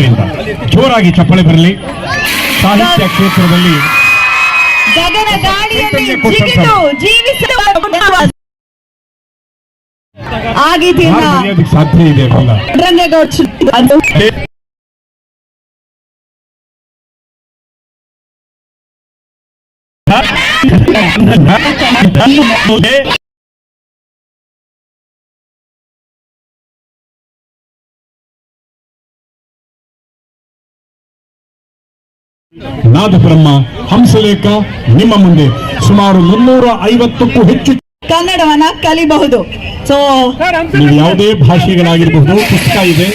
ಅವರಿಂದ ಜೋರಾಗಿ ಚಪ್ಪಳೆ ಬರಲಿ ಸಾಹಿತ್ಯ ಕ್ಷೇತ್ರದಲ್ಲಿ ಗಗನ ಗಾಳಿಯಲ್ಲಿ ಕೊಟ್ಟಂತ- ಜಿಗಿದು ಜೀವಿಸುವ ಆಗಿದ್ದೀನ ಯಾರು ಬರೆಯೋದಕ್ಕೆ ಸಾಧ್ಯ ಇದೆ ಅಲ್ಲ ನಾದಬ್ರಹ್ಮ ಹಂಸಲೇಖ ನಿಮ್ಮ ಮುಂದೆ ಸುಮಾರು ಮುನ್ನೂರ ಐವತ್ತಕ್ಕೂ ಹೆಚ್ಚು ಕನ್ನಡವನ್ನ ಕಲಿಬಹುದು. ಸೊ ನೀವು ಯಾವುದೇ ಭಾಷೆಗಳಾಗಿರಬಹುದು ಪುಸ್ತಕ ಇದೆ.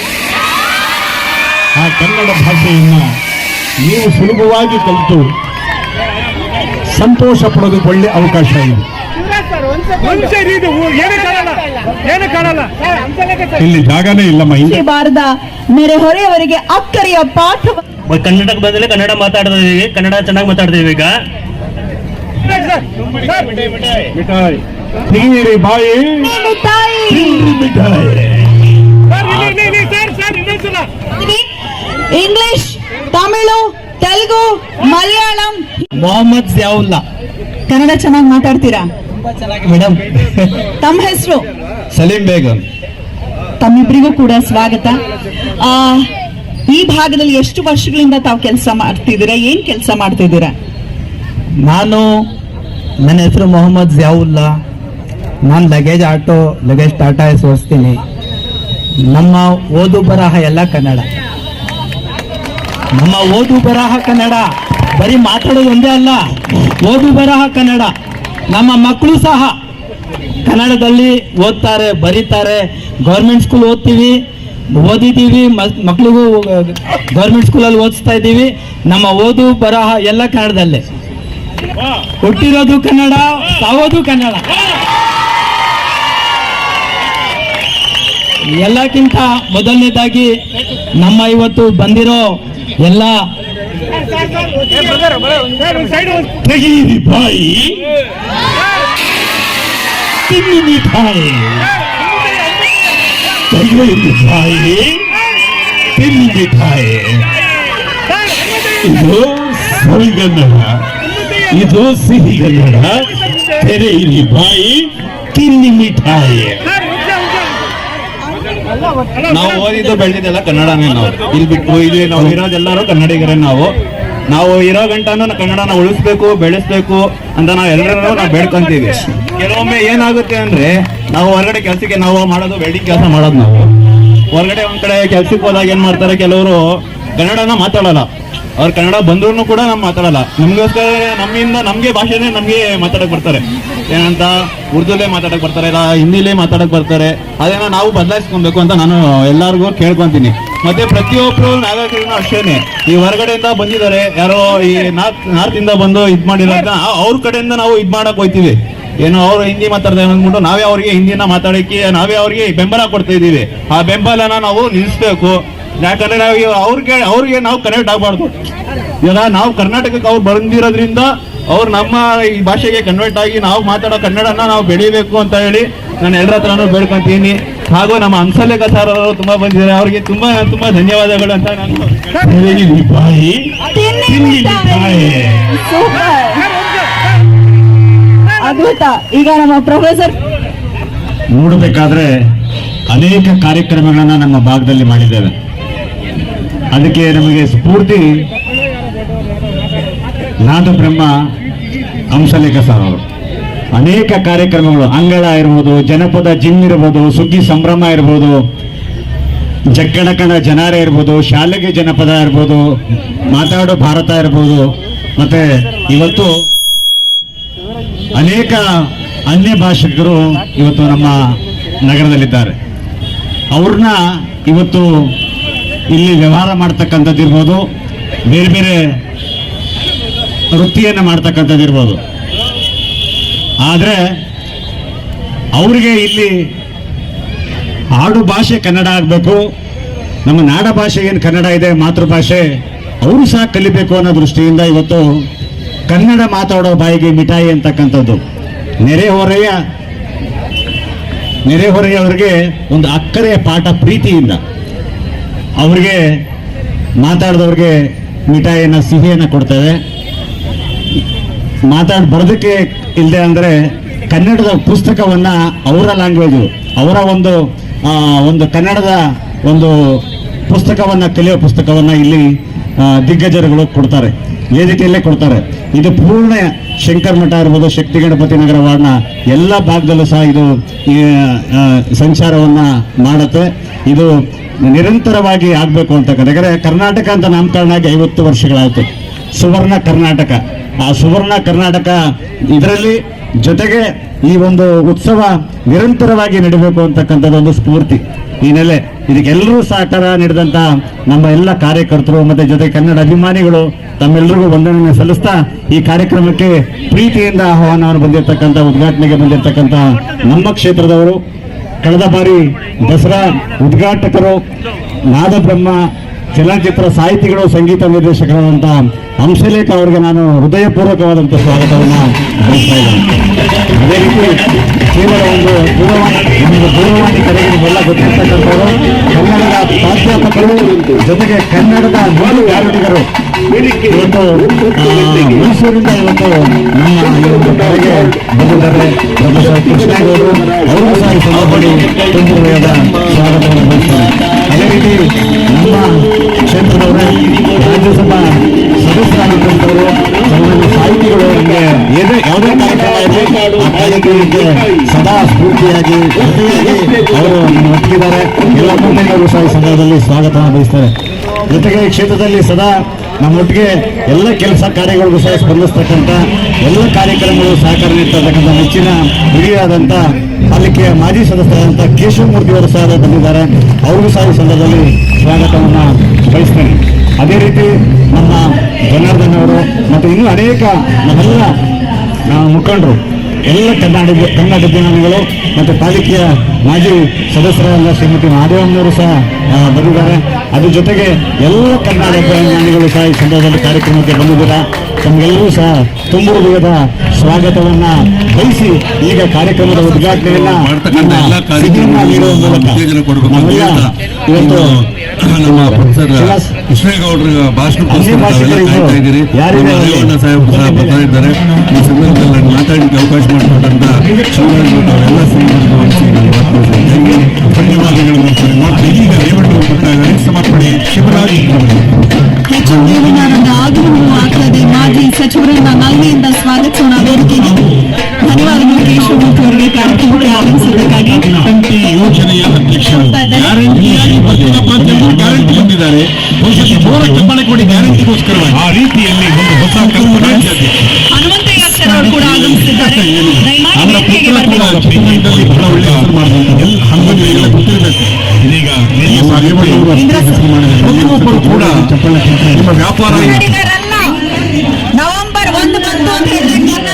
ಆ ಕನ್ನಡ ಭಾಷೆಯನ್ನ ನೀವು ಸುಲಭವಾಗಿ ಕಲಿತು ಸಂತೋಷ ಪಡೋದು ಒಳ್ಳೆ ಅವಕಾಶ ಇದೆ. ಇಲ್ಲಿ. ಜಾಗನೇ ಇಲ್ಲಮ್ಮ ಇಲ್ಲಿ ಬಾರದ ನೆರೆಹೊರೆಯವರಿಗೆ ಅಕ್ಕರೆಯ ಪಾಠ ಕನ್ನಡಕ್ಕೆ ಬಂದ್ರೆ ಕನ್ನಡ ಮಾತಾಡ್ತಾ ಇದೀವಿ. ಕನ್ನಡ ಚೆನ್ನಾಗಿ ಮಾತಾಡ್ತೀವಿ ಈಗ. ತೆಗೀರಿ ಬಾಯಿ. ಇಂಗ್ಲಿಷ್ ತಮಿಳು ತೆಲುಗು ಮಲಯಾಳಂ. ಮೊಹಮ್ಮದ್ ಜಿಯಾವುಲ್ಲಾ. ಕನ್ನಡ ಚೆನ್ನಾಗಿ ಮಾತಾಡ್ತೀರಾ? ಮೇಡಮ್. ತಮ್ಮ ಹೆಸರು? ಸಲೀಂ ಬೇಗಂ. ತಮ್ಮಿಬ್ಬರಿಗೂ ಕೂಡ ಸ್ವಾಗತ. ಆ, ಈ ಭಾಗದಲ್ಲಿ ಎಷ್ಟು ವರ್ಷಗಳಿಂದ ತಾವು ಕೆಲಸ ಮಾಡ್ತಿದ್ದೀರಾ? ಏನ್ ಕೆಲಸ ಮಾಡ್ತಿದ್ದೀರಾ? ನಾನು ನನ್ನ ಹೆಸರು ಮೊಹಮ್ಮದ್ ಜಿಯಾವುಲ್ಲಾ. ನಾನು ಲಗೇಜ್ ಆಟೋ ಲಗೇಜ್ ಟಾಟಾ ಸೋರಿಸ್ತೀನಿ ನಮ್ಮ ಓದು ಬರಹ ಎಲ್ಲ ಕನ್ನಡ. ನಮ್ಮ ಓದು ಬರಹ ಕನ್ನಡ. ಬರೀ ಮಾತಾಡೋದು ಒಂದೇ ಅಲ್ಲ, ಓದು ಬರಹ ಕನ್ನಡ. ನಮ್ಮ ಮಕ್ಕಳು ಸಹ ಕನ್ನಡದಲ್ಲಿ ಓದ್ತಾರೆ, ಬರೀತಾರೆ. ಗೌರ್ಮೆಂಟ್ ಸ್ಕೂಲ್ ಓದ್ತೀವಿ. ಓದಿದ್ದೀವಿ ಮಕ್ಕಳಿಗೂ ಗೌರ್ಮೆಂಟ್ ಸ್ಕೂಲಲ್ಲಿ ಓದಿಸ್ತಾ ಇದ್ದೀವಿ. ನಮ್ಮ ಓದು, ಬರಹ ಎಲ್ಲ ಕನ್ನಡದಲ್ಲೇ. ಹುಟ್ಟಿರೋದು ಕನ್ನಡ, ಸಾವೋದು ಕನ್ನಡ. ಎಲ್ಲಕ್ಕಿಂತ ಮೊದಲನೇದಾಗಿ ನಮ್ಮ ಇವತ್ತು ಬಂದಿರೋ ಎಲ್ಲ ಬಾಯಿ. ತಿನ್ನಿ ಬಾಯಿ ತಿನ್ನಿ ಮಿಠಾಯಿ ತಿನ್ನಿ ಮಿಠಾಯಿ ಇದು ಸವಿಗನ್ನಡ ಇದು ಸಿಹಿಗನ್ನಡ ತೆರೆಯಿರಿ ಬಾಯಿ ತಿನ್ನಿ ಮಿಠಾಯಿ ನಾವು ಓದಿದ್ದು ಬೆಳೆದಿದ್ದೆಲ್ಲ ಕನ್ನಡನೇ ನಾವು. ಇಲ್ಲಿ ಬಿಟ್ಟು ಇಲ್ಲಿ ನಾವು ಇರೋದೆಲ್ಲರೂ ಕನ್ನಡಿಗರೇ ನಾವು. ನಾವು ಇರೋ ಗಂಟನೂ ಕನ್ನಡನ ಉಳಿಸ್ಬೇಕು, ಬೆಳೆಸ್ಬೇಕು ಅಂತ ನಾವು ಎಲ್ಲರೂ ನಾವು ಬೇಡ್ಕೊಂತೀವಿ. ಕೆಲವೊಮ್ಮೆ ಏನಾಗುತ್ತೆ ಅಂದ್ರೆ ನಾವು ಹೊರಗಡೆ ಕೆಲಸಕ್ಕೆ ನಾವು ಮಾಡೋದು ವೆಲ್ಡಿಂಗ್ ಕೆಲಸ ಮಾಡೋದು ನಾವು. ಹೊರಗಡೆ ಒಂದ್ ಕಡೆ ಕೆಲ್ಸಕ್ಕೆ ಹೋದಾಗ ಏನ್ ಮಾಡ್ತಾರೆ, ಕೆಲವರು ಕನ್ನಡನ ಮಾತಾಡಲ್ಲ. ಅವ್ರು ಕನ್ನಡ ಬಂದ್ರು ಕೂಡ ನಮ್ ಮಾತಾಡಲ್ಲ. ನಮ್ಗೋಸ್ಕರ ನಮ್ಮಿಂದ ನಮ್ಗೆ ಭಾಷೆನೇ ನಮ್ಗೆ ಮಾತಾಡಕ್ ಬರ್ತಾರೆ. ಏನಂತ ಉರ್ದುಲೇ ಮಾತಾಡಕ್ ಬರ್ತಾರೆ, ಇಲ್ಲ ಹಿಂದಿಲೇ ಮಾತಾಡಕ್ ಬರ್ತಾರೆ. ಅದನ್ನ ನಾವು ಬದಲಾಯಿಸ್ಕೊಬೇಕು ಅಂತ ನಾನು ಎಲ್ಲಾರ್ಗು ಕೇಳ್ಕೊಂತೀನಿ. ಮತ್ತೆ ಪ್ರತಿಯೊಬ್ರು ನಾಗರಿಕರು ಅಷ್ಟೇನೆ. ಈ ಹೊರಗಡೆಯಿಂದ ಬಂದಿದ್ದಾರೆ, ಯಾರೋ ಈ ನಾರ್ತ್ ನಾರ್ತ್ ಇಂದ ಬಂದು ಇದ್ ಅಂತ ಅವ್ರ ಕಡೆಯಿಂದ ನಾವು ಇದ್ ಮಾಡಕ್ ಹೋಯ್ತೀವಿ. ಏನೋ ಅವರು ಹಿಂದಿ ಮಾತಾಡ್ತಾರೆ ಅಂದ್ಬಿಟ್ಟು ನಾವೇ ಅವ್ರಿಗೆ ಹಿಂದಿನ ಮಾತಾಡಕ್ಕೆ ನಾವೇ ಅವ್ರಿಗೆ ಬೆಂಬಲ ಕೊಡ್ತಾ ಇದ್ದೀವಿ ಆ ಬೆಂಬಲನ ನಾವು ನಿಲ್ಲಿಸ್ಬೇಕು ಯಾಕಂದ್ರೆ ನಾವು ಅವ್ರಿಗೆ ಅವ್ರಿಗೆ ನಾವು ಕನೆಕ್ಟ್ ಆಗಬಾರ್ದು ಇವಾಗ ನಾವು ಕರ್ನಾಟಕಕ್ಕೆ ಅವ್ರು ಬಂದಿರೋದ್ರಿಂದ ಅವ್ರು ನಮ್ಮ ಈ ಭಾಷೆಗೆ ಕನ್ವರ್ಟ್ ಆಗಿ ನಾವು ಮಾತಾಡೋ ಕನ್ನಡನ ನಾವು ಬೆಳಿಬೇಕು ಅಂತ ಹೇಳಿ ನಾನು ಎಲ್ಲರ ಹತ್ರನೂ ಬೇಡ್ಕೊಂತೀನಿ ಹಾಗೂ ನಮ್ಮ ಹಂಸಲೇಖ ಸರ್ ಅವರು ತುಂಬಾ ಬಂದಿದ್ದಾರೆ ಅವ್ರಿಗೆ ತುಂಬಾ ತುಂಬಾ ಧನ್ಯವಾದಗಳು ಅಂತ ನಾನು ಅದ್ಭುತ. ಈಗ ನಮ್ಮ ಪ್ರೊಫೆಸರ್ ನೋಡಬೇಕಾದ್ರೆ ಅನೇಕ ಕಾರ್ಯಕ್ರಮಗಳನ್ನ ನಮ್ಮ ಭಾಗದಲ್ಲಿ ಮಾಡಿದ್ದೇವೆ. ಅದಕ್ಕೆ ನಮಗೆ ಸ್ಫೂರ್ತಿ ನಾದ ಬ್ರಹ್ಮ ಹಂಸಲೇಖ ಸರ್ ಅವರು. ಅನೇಕ ಕಾರ್ಯಕ್ರಮಗಳು, ಅಂಗಳ ಇರ್ಬೋದು, ಜನಪದ ಜಿಮ್ ಇರ್ಬೋದು, ಸುಗ್ಗಿ ಸಂಭ್ರಮ ಇರ್ಬೋದು, ಜಕ್ಕಣಕಣ ಜನಾರ ಇರ್ಬೋದು, ಶಾಲೆಗೆ ಜನಪದ ಇರ್ಬೋದು, ಮಾತಾಡೋ ಭಾರತ ಇರ್ಬೋದು, ಮತ್ತೆ ಇವತ್ತು ಅನೇಕ ಅನ್ಯ ಭಾಷಿಕರು ಇವತ್ತು ನಮ್ಮ ನಗರದಲ್ಲಿದ್ದಾರೆ. ಅವ್ರನ್ನ ಇವತ್ತು ಇಲ್ಲಿ ವ್ಯವಹಾರ ಮಾಡ್ತಕ್ಕಂಥದ್ದಿರ್ಬೋದು ಬೇರೆ ಬೇರೆ ವೃತ್ತಿಯನ್ನು ಮಾಡ್ತಕ್ಕಂಥದ್ದಿರ್ಬೋದು ಆದರೆ ಅವರಿಗೆ ಇಲ್ಲಿ ಆಡು ಭಾಷೆ ಕನ್ನಡ ಆಗಬೇಕು, ನಮ್ಮ ನಾಡ ಭಾಷೆ ಏನು ಕನ್ನಡ ಇದೆ, ಮಾತೃಭಾಷೆ, ಅವರು ಸಹ ಕಲಿಬೇಕು ಅನ್ನೋ ದೃಷ್ಟಿಯಿಂದ ಇವತ್ತು ಕನ್ನಡ ಮಾತಾಡೋ ಬಾಯಿಗೆ ಮಿಠಾಯಿ ಅಂತಕ್ಕಂಥದ್ದು. ನೆರೆಹೊರೆಯ ನೆರೆಹೊರೆಯವರಿಗೆ ಒಂದು ಅಕ್ಕರೆಯ ಪಾಠ ಪ್ರೀತಿಯಿಂದ ಅವರಿಗೆ ಮಾತಾಡಿದವ್ರಿಗೆ ಮಿಠಾಯಿಯನ್ನು, ಸಿಹಿಯನ್ನು ಕೊಡ್ತೇವೆ. ಮಾತಾಡಿ ಬರೋದಕ್ಕೆ ಇಲ್ಲದೆ ಅಂದರೆ ಕನ್ನಡದ ಪುಸ್ತಕವನ್ನು ಅವರ ಲ್ಯಾಂಗ್ವೇಜು ಅವರ ಒಂದು ಒಂದು ಕನ್ನಡದ ಒಂದು ಪುಸ್ತಕವನ್ನು, ಕಲಿಯೋ ಪುಸ್ತಕವನ್ನು ಇಲ್ಲಿ ದಿಗ್ಗಜರುಗಳು ಕೊಡ್ತಾರೆ. ವೇದಿಕೆಯಲ್ಲೇ ಕೊಡ್ತಾರೆ. ಇದು ಪೂರ್ಣ ಶಂಕರ್ ಮಠ ಇರ್ಬೋದು, ಶಕ್ತಿ ಗಣಪತಿ ನಗರ ವಾರ್ಡ್ನ ಎಲ್ಲ ಭಾಗದಲ್ಲೂ ಸಹ ಇದು ಸಂಚಾರವನ್ನು ಮಾಡುತ್ತೆ. ಇದು ನಿರಂತರವಾಗಿ ಆಗಬೇಕು ಅಂತಕ್ಕಂಥ, ಯಾಕಂದರೆ ಕರ್ನಾಟಕ ಅಂತ ನಾಮಕರಣ ಆಗಿ ಐವತ್ತು ವರ್ಷಗಳಾಯಿತು. ಸುವರ್ಣ ಕರ್ನಾಟಕ. ಆ ಸುವರ್ಣ ಕರ್ನಾಟಕ ಇದರಲ್ಲಿ ಜೊತೆಗೆ ಈ ಒಂದು ಉತ್ಸವ ನಿರಂತರವಾಗಿ ನಡೀಬೇಕು ಅಂತಕ್ಕಂಥದ್ದು ಒಂದು ಸ್ಫೂರ್ತಿ. ಈ ನೆಲೆ ಇದಕ್ಕೆಲ್ಲರೂ ಸಹಕಾರ ನೀಡಿದಂಥ ನಮ್ಮ ಎಲ್ಲ ಕಾರ್ಯಕರ್ತರು, ಮತ್ತು ಜೊತೆ ಕನ್ನಡ ಅಭಿಮಾನಿಗಳು ತಮ್ಮೆಲ್ಲರಿಗೂ ವಂದನೆಯನ್ನು ಸಲ್ಲಿಸ್ತಾ ಈ ಕಾರ್ಯಕ್ರಮಕ್ಕೆ ಪ್ರೀತಿಯಿಂದ ಆಹ್ವಾನವನ್ನು ಬಂದಿರತಕ್ಕಂಥ, ಉದ್ಘಾಟನೆಗೆ ಬಂದಿರತಕ್ಕಂಥ ನಮ್ಮ ಕ್ಷೇತ್ರದವರು, ಕಳೆದ ಬಾರಿ ದಸರಾ ಉದ್ಘಾಟಕರು, ನಾದಬ್ರಹ್ಮ, ಚಲನಚಿತ್ರ ಸಾಹಿತಿಗಳು, ಸಂಗೀತ ನಿರ್ದೇಶಕರಾದಂಥ ಹಂಸಲೇಖ ಅವರಿಗೆ ನಾನು ಹೃದಯಪೂರ್ವಕವಾದಂಥ ಸ್ವಾಗತವನ್ನು ಅದೇ ರೀತಿ ಕೇವಲ ಒಂದು ದೂರವಾಣಿ ಒಂದು ದೂರವಾಣಿ ಕರೆಗೆ ಎಲ್ಲ ಗೊತ್ತಿರ್ತಕ್ಕಂಥವರು. ಕನ್ನಡದ ಪ್ರಾಧ್ಯಾಪಕರು, ಜೊತೆಗೆ ಕನ್ನಡದ ಮೂಲ ಯಾರಿಗರು ಇವತ್ತು ಮೈಸೂರಿಂದ ಇವತ್ತು ನಮ್ಮ ಈ ಒಂದು ಕರೆಗೆ ಬಂದಿದ್ದಾರೆ ಪ್ರೊಫೆಸರ್ ಕೃಷ್ಣೇಗೌಡರು. ಅವರು ಸಹ ಈ ಸಂದರ್ಭದಲ್ಲಿ ತುಂಬ ಹೃದಯದ ಸ್ವಾಗತವನ್ನು ಬಯಸ್ತಾರೆ ಅದೇ ರೀತಿ ನಮ್ಮ ಕ್ಷೇತ್ರದವರೇ, ರಾಜ್ಯಸಭಾ ಸದಸ್ಯರಾಗಿದ್ದಂಥವರು ಸಾಹಿತಿಗಳು ನಮಗೆ ಏನೇ ಯಾವುದೇ ಕಾರ್ಯಕ್ರಮಕ್ಕೆ ಸದಾ ಸ್ಫೂರ್ತಿಯಾಗಿ ಅವರು ಒಟ್ಟಿದ್ದಾರೆ ಎಲ್ಲ ಮುಖಂಡರು ಸಹ ಈ ಸಂದರ್ಭದಲ್ಲಿ ಸ್ವಾಗತವನ್ನು ಬಯಸ್ತಾರೆ ಜೊತೆಗೆ ಕ್ಷೇತ್ರದಲ್ಲಿ ಸದಾ ನಮ್ಮೊಟ್ಟಿಗೆ ಎಲ್ಲ ಕೆಲಸ ಕಾರ್ಯಗಳಿಗೂ ಸಹ ಸ್ಪಂದಿಸ್ತಕ್ಕಂಥ ಎಲ್ಲ ಕಾರ್ಯಕ್ರಮಗಳು ಸಹಕಾರ ನೀಡ್ತಕ್ಕಂಥ ನೆಚ್ಚಿನ ಹಿರಿಯರಾದಂಥ ಪಾಲಿಕೆಯ ಮಾಜಿ ಸದಸ್ಯರಾದಂಥ ಕೇಶವಮೂರ್ತಿಯವರು ಸಹ ಬಂದಿದ್ದಾರೆ. ಅವ್ರಿಗೂ ಸಹ ಈ ಸಂದರ್ಭದಲ್ಲಿ ಸ್ವಾಗತವನ್ನು ಬಯಸ್ತೇನೆ. ಅದೇ ರೀತಿ ನಮ್ಮ ಜನಾರ್ದನ್ ಅವರು ಮತ್ತು ಇನ್ನೂ ಅನೇಕ ನಮ್ಮೆಲ್ಲ ಮುಖಂಡರು ಎಲ್ಲ ಕರ್ನಾಟಕ ಕನ್ನಡ ಅಭಿಮಾನಿಗಳು ಮತ್ತು ಪಾಲಿಕೆಯ ಮಾಜಿ ಸದಸ್ಯರಾದ ಶ್ರೀಮತಿ ಮಹಾದೇವನವರು ಸಹ ಬಂದಿದ್ದಾರೆ. ಅದ್ರ ಜೊತೆಗೆ ಎಲ್ಲ ಕನ್ನಡ ಅಭಿಮಾನಿಗಳು ಸಹ ಈ ಸಂದರ್ಭದಲ್ಲಿ ಕಾರ್ಯಕ್ರಮಕ್ಕೆ ಬಂದಿದ್ದೀರಾ. ತಮಗೆಲ್ಲರೂ ಸಹ ತುಂಬ ಸ್ವಾಗತವನ್ನು ಸ್ವಾಗತವನ್ನ ಬಯಸಿ ಈಗ ಕಾರ್ಯಕ್ರಮದ ಉದ್ಘಾಟನೆಯನ್ನ ನೀಡುವ ಮೂಲಕ ಇವತ್ತು ನಮ್ಮ ಪ್ರೊಫೆಸರ್ ಶ್ರೀನಿವಾಸ್ ಕೃಷ್ಣೇಗೌಡರ ಭಾಷಣಕ್ಕೋಸ್ಕರ ಅನ್ಯ ಭಾಷಿಕರು ತಾವೆಲ್ಲ ಕಾಯ್ತಾ ಇದ್ದೀರಿ. ಯಾರಿದೆ ನಮ್ಮ ಅವರಿಗೆ? ರೇವಣ್ಣ ಸಾಹೇಬ್ ಸಹ ಬರ್ತಾ ಇದ್ದಾರೆ. ಈ ಸಂದರ್ಭದಲ್ಲಿ ಮಾತಾಡಲಿಕ್ಕೆ ಅವಕಾಶ ಮಾಡಿಕೊಟ್ಟಂತ ಶಿವರಾಜ್ ಅವರೆಲ್ಲ ಸಂದರ್ಭ ಅಧ್ಯಕ್ಷರು ಹೊಂದಿದ್ದಾರೆ ಮೂವತ್ತು ರೂಪಾಯಿ ಕೋಟಿ ಗ್ಯಾರಂಟಿಗೋಸ್ಕರವಾಗಿ ಆ ರೀತಿಯಲ್ಲಿ ಒಂದು ಹೊಸ ಕಲ್ಪನೆ ಅವರ ಪುತ್ರ ಕೂಡ ಫಿನ್ಲ್ಯಾಂಡ್ನಲ್ಲಿ ಬಹಳ ಒಳ್ಳೆಯ ಹೆಸರು ಮಾಡಿದಂತ ಎಲ್ಲ ಹಂಗಡಿಗೆಲ್ಲ ಗೊತ್ತಿರಬೇಕು ಇದೀಗ ಪ್ರತಿಯೊಬ್ಬರು ಕೂಡ ನಿಮ್ಮ ವ್ಯಾಪಾರ ನವೆಂಬರ್ ಒಂದು ಬಂತು ಅಂತ